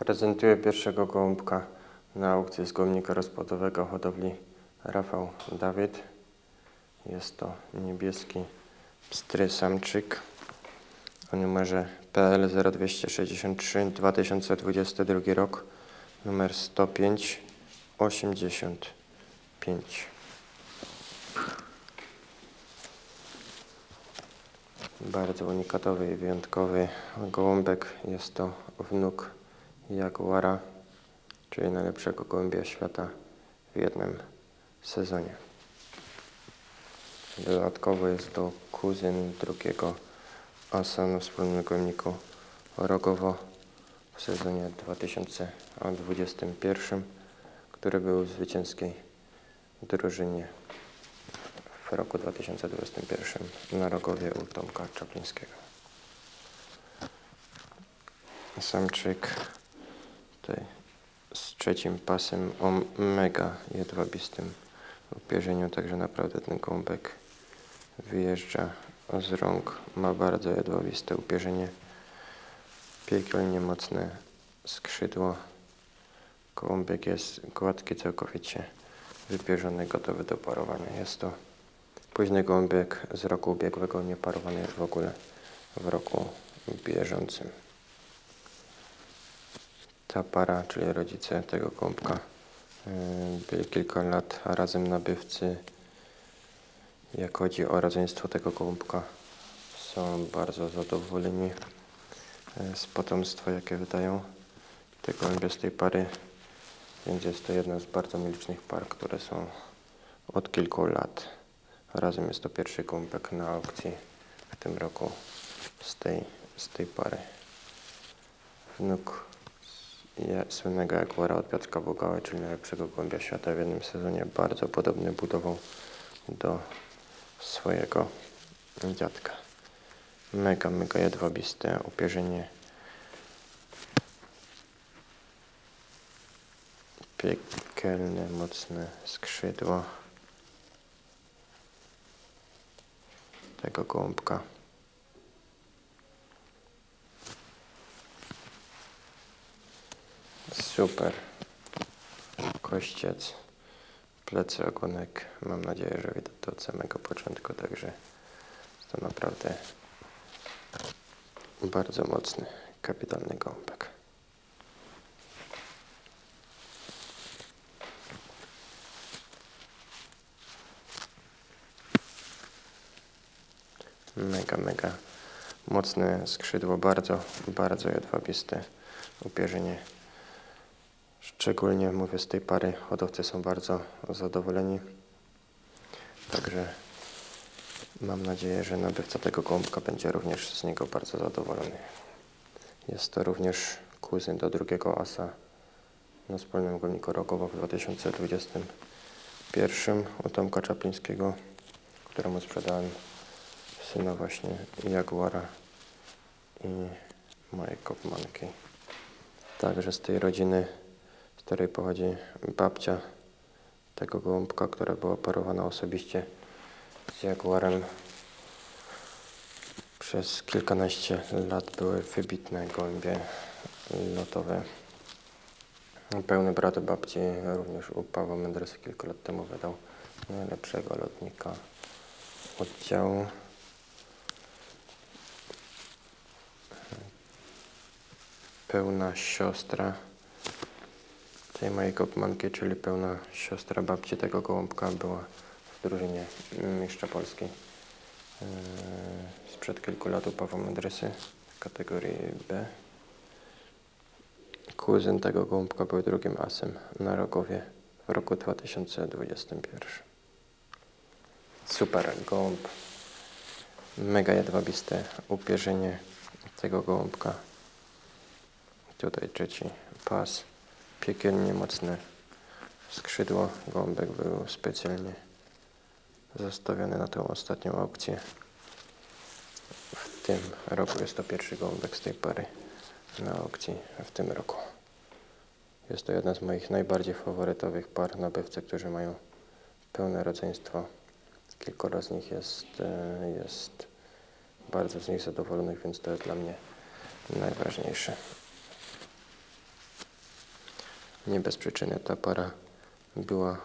Prezentuję pierwszego gołąbka na aukcji z rozpłodowego hodowli Rafał Dawid. Jest to niebieski pstry samczyk o numerze PL 0263 2022 rok numer 105 85. Bardzo unikatowy i wyjątkowy gołąbek. Jest to wnuk Jaguara, czyli najlepszego gołębia świata w jednym sezonie. Dodatkowo jest to kuzyn drugiego asa na wspólnym gołębniku Rogowo w sezonie 2021, który był w zwycięskiej drużynie w roku 2021 na Rogowie u Tomka Czaplińskiego. Samczyk tutaj z trzecim pasem o mega jedwabistym upierzeniu, także naprawdę ten gołąbek wyjeżdża z rąk, ma bardzo jedwabiste upierzenie, piekielnie mocne skrzydło, gołąbek jest gładki całkowicie, wypierzony, gotowy do parowania. Jest to późny gołąbek z roku ubiegłego, nie parowany już w ogóle w roku bieżącym. Ta para, czyli rodzice tego gołąbka, yy, byli kilka lat razem nabywcy. Jak chodzi o rodzeństwo tego gołąbka, są bardzo zadowoleni yy, z potomstwa, jakie wydają te gołębie z tej pary. Więc jest to jedna z bardzo nielicznych par, które są od kilku lat. Razem jest to pierwszy gołąbek na aukcji w tym roku z tej, z tej pary. Wnuk słynnego Jaguara od Piotrka Bogały, czyli najlepszego gołębia świata w jednym sezonie, bardzo podobny budową do swojego dziadka. Mega, mega jedwabiste upierzenie. Piekielne, mocne skrzydło tego gołąbka. Super. Kościec, plecy, ogonek. Mam nadzieję, że widać to od samego początku, także to naprawdę bardzo mocny, kapitalny gąbek. Mega, mega mocne skrzydło, bardzo, bardzo jedwabiste upierzenie. Szczególnie mówię z tej pary hodowcy są bardzo zadowoleni. Także mam nadzieję, że nabywca tego gołąbka będzie również z niego bardzo zadowolony. Jest to również kuzyn do drugiego asa na wspólnym golniku Rogowo w 2021 u Tomka Czaplińskiego, któremu sprzedałem syna właśnie Jaguara i mojej kopmanki. Także z tej rodziny, której pochodzi babcia tego gołąbka, która była parowana osobiście z Jaguarem. Przez kilkanaście lat były wybitne gołębie lotowe. Pełny brat babci również u Pawła Mendresa kilka lat temu wydał najlepszego lotnika oddziału. Pełna siostra tej mojej kopmanki, czyli pełna siostra babci tego gołąbka była w drużynie mistrza Polski yy, sprzed kilku lat u Pawła Mendrysy w kategorii B. Kuzyn tego gołąbka był drugim asem na Rogowie w roku 2021. Super gołąb. Mega jedwabiste upierzenie tego gołąbka. Tutaj trzeci pas. Piekielnie mocne skrzydło. Gołąbek był specjalnie zostawiony na tą ostatnią aukcję. W tym roku jest to pierwszy gołąbek z tej pary na aukcji w tym roku. Jest to jedna z moich najbardziej faworytowych par nabywcy, którzy mają pełne rodzeństwo. Kilkoro z nich jest, e, jest bardzo z nich zadowolonych, więc to jest dla mnie najważniejsze. Nie bez przyczyny ta para była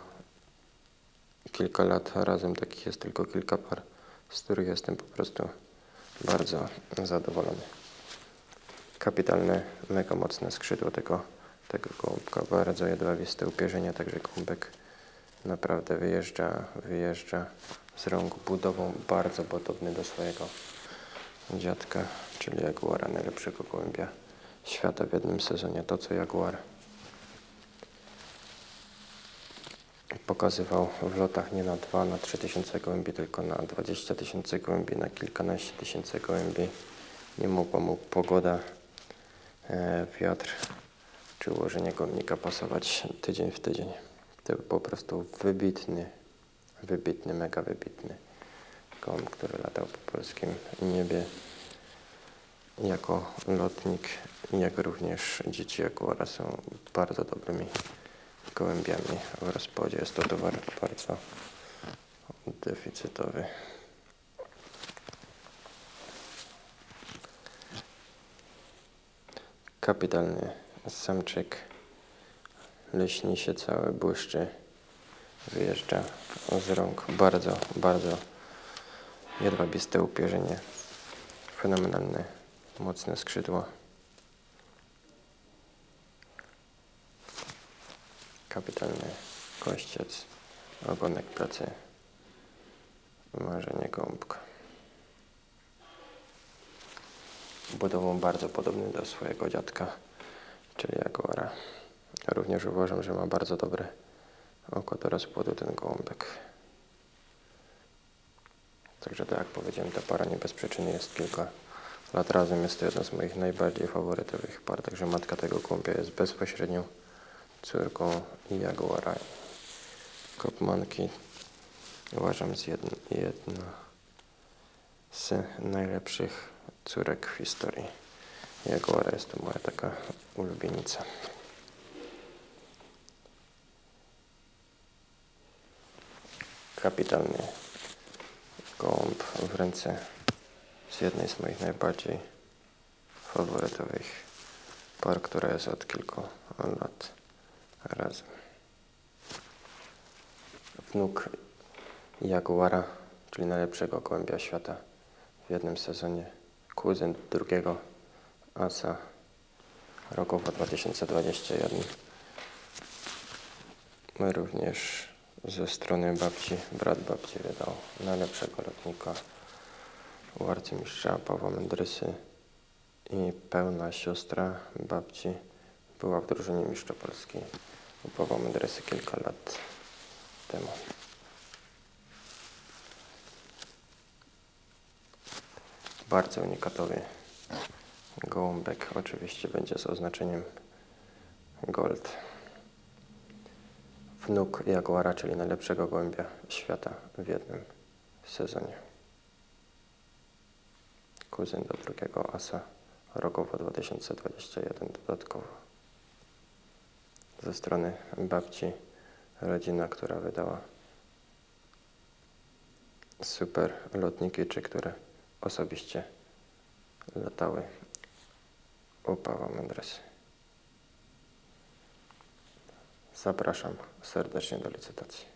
kilka lat razem. Takich jest tylko kilka par, z których jestem po prostu bardzo zadowolony. Kapitalne, mega mocne skrzydło tego, tego gołąbka. Bardzo jedwabiste upierzenie, także gołąbek naprawdę wyjeżdża, wyjeżdża z rąk budową bardzo podobny do swojego dziadka, czyli Jaguara, najlepszego gołębia świata w jednym sezonie. To co Jaguar pokazywał w lotach nie na 2, na 3 tysiące gołębi, tylko na 20 tysięcy gołębi, na kilkanaście tysięcy gołębi. Nie mu pogoda, e, wiatr czy ułożenie gołębnika pasować tydzień w tydzień. To był po prostu wybitny, wybitny, mega wybitny gołąb, który latał po polskim niebie jako lotnik, jak również dzieci Jaguara są bardzo dobrymi gołębiami w rozpodzie. Jest to towar bardzo deficytowy. Kapitalny samczyk. Lśni się cały, błyszczy. Wyjeżdża z rąk. Bardzo, bardzo jedwabiste upierzenie. Fenomenalne, mocne skrzydło. Kapitalny kościec, ogonek pracy, marzenie gąbka. Budową bardzo podobny do swojego dziadka, czyli Jaguara. Również uważam, że ma bardzo dobre oko do rozpłodu ten gołąbek. Także tak jak powiedziałem, ta para nie bez przyczyny jest kilka lat razem. Jest to jedna z moich najbardziej faworytowych par. Także matka tego gołębia jest bezpośrednią córką Jaguara Kopmanki. Uważam z jedno, jedna z najlepszych córek w historii Jaguara. Jest to moja taka ulubienica. Kapitalny gołąb w ręce z jednej z moich najbardziej faworytowych par, która jest od kilku lat razem. Wnuk Jaguara, czyli najlepszego gołębia świata w jednym sezonie. Kuzyn drugiego asa Rokowa 2021. My również ze strony babci, brat babci wydał najlepszego lotnika u arcymistrza Pawła Mędrysy i pełna siostra babci była w drużynie mistrza Polski Mędrysy kilka lat temu. Bardzo unikatowy gołąbek, oczywiście będzie z oznaczeniem gold. Wnuk Jaguara, czyli najlepszego gołębia świata w jednym sezonie. Kuzyn do drugiego asa Rogowo 2021 dodatkowo. Ze strony babci rodzina, która wydała super lotniki, czy które osobiście latały u Pawła. Zapraszam serdecznie do licytacji.